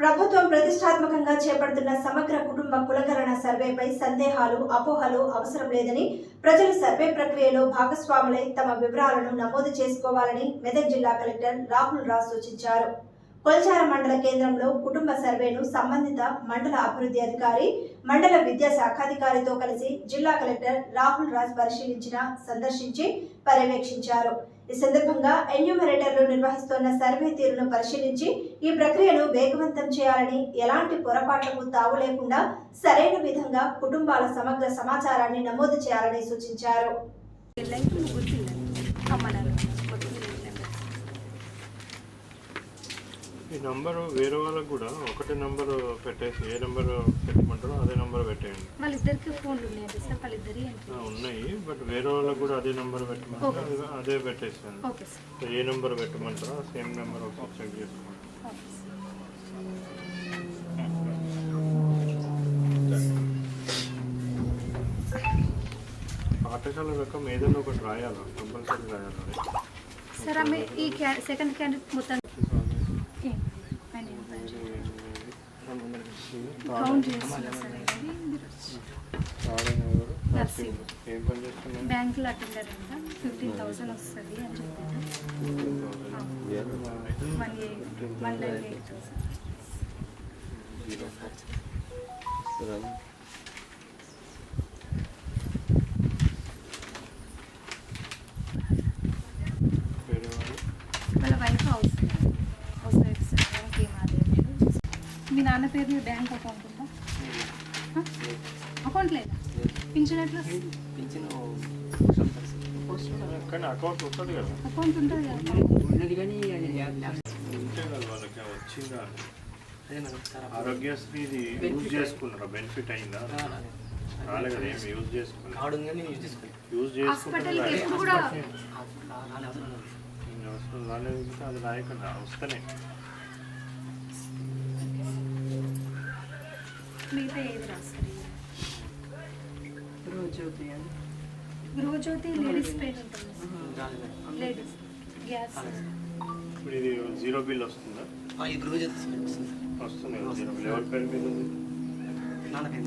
ప్రభుత్వం ప్రతిష్టాత్మకంగా చేపడుతున్న సమగ్ర కుటుంబ కులకరణ సర్వేపై సందేహాలు అపోహలు అవసరం లేదని ప్రజలు సర్వే ప్రక్రియలో భాగస్వాములై తమ వివరాలను నమోదు చేసుకోవాలని మెదక్ జిల్లా కలెక్టర్ రాహుల్ రాజ్ సూచించారు. కొల్చార మండల కేంద్రంలో కుటుంబ సర్వేను సంబంధిత మండల అభివృద్ధి అధికారి మండల విద్యా శాఖాధికారితో కలిసి జిల్లా కలెక్టర్ రాహుల్ రాజ్ పరిశీలించిన సందర్శించి పర్యవేక్షించారు. ఈ సందర్భంగా ఎన్యూమరేటర్లు నిర్వహిస్తున్న సర్వే తీరును పరిశీలించి ఈ ప్రక్రియను వేగవంతం చేయాలని ఎలాంటి పొరపాట్లకు తావు లేకుండా సరైన విధంగా కుటుంబాల సమగ్ర సమాచారాన్ని నమోదు చేయాలని సూచించారు. ఈ నంబరు వేరే వాళ్ళకు కూడా ఒకటే నంబరు పెట్టేసి ఏ నంబరు పెట్టమంటారో అదే నంబర్ పెట్టేయండి. వాళ్ళిద్దరికి ఫోన్లు ఉన్నాయండి సార్ వాళ్ళిద్దరి ఆ, ఉన్నాయి బట్ వేరే వాళ్ళకు కూడా అదే నంబర్ పెట్టమంటారో? అదే- పెట్టేసాను ఏ నంబర్ పెట్టమంటారో ఆ సేమ్ నెంబర్ ఒకసారి చెక్ చేసుకోండి. పాఠశాల రకం ఏదైనా ఒకటి రాయాలా? కంపల్సరీ రాయాలి? సార్ ఆమె ఈ సెకండ్ క్యాండిడేట్ మొత్తం బ్యాంకులో అటెండర్ అంట ఫిఫ్టీన్ థౌసండ్ వస్తుంది అని one eight one nine eight thousand వాళ్ళ wife housewife sir bank ఏం ఆదాయం లేదు మీ నాన్న పేరు మీద బ్యాంక్ అకౌంట్ ఉందా? అకౌంట్ లేదా? పింఛన్ ఎట్లా? అకౌంట్ ఉంటుంది కదా. అకౌంట్ ఉంటుంది కదా. ఉన్నది కానీ వాళ్ళకి వచ్చిందా? అదే మేడం సార్ ఆరోగ్యశ్రీ ఇది యూజ్ చేసుకున్నారా? బెనిఫిట్ అయిందా? రాలే కదా ఏం యూజ్ చేసుకున్నారు? యూజ్ రాలే అవసరం లేదు. అవసరం? రాలేదు అది రాయకుండా వస్తేనే. మిగతా ఏది రాస్తారు రోజు గృహజ్యోతి లేడీస్ పెయిన్ ఉంటుంది. లేడీస్. గ్యాస్ ఇప్పుడు ఇది జీరో బిల్ వస్తుందా? ఆ, ఈ గృహ జ్యోతి వస్తుంది. వస్తుంది జీరో బిల్. ఎవరి పేరు మీద ఉంది? నాన్న పేరు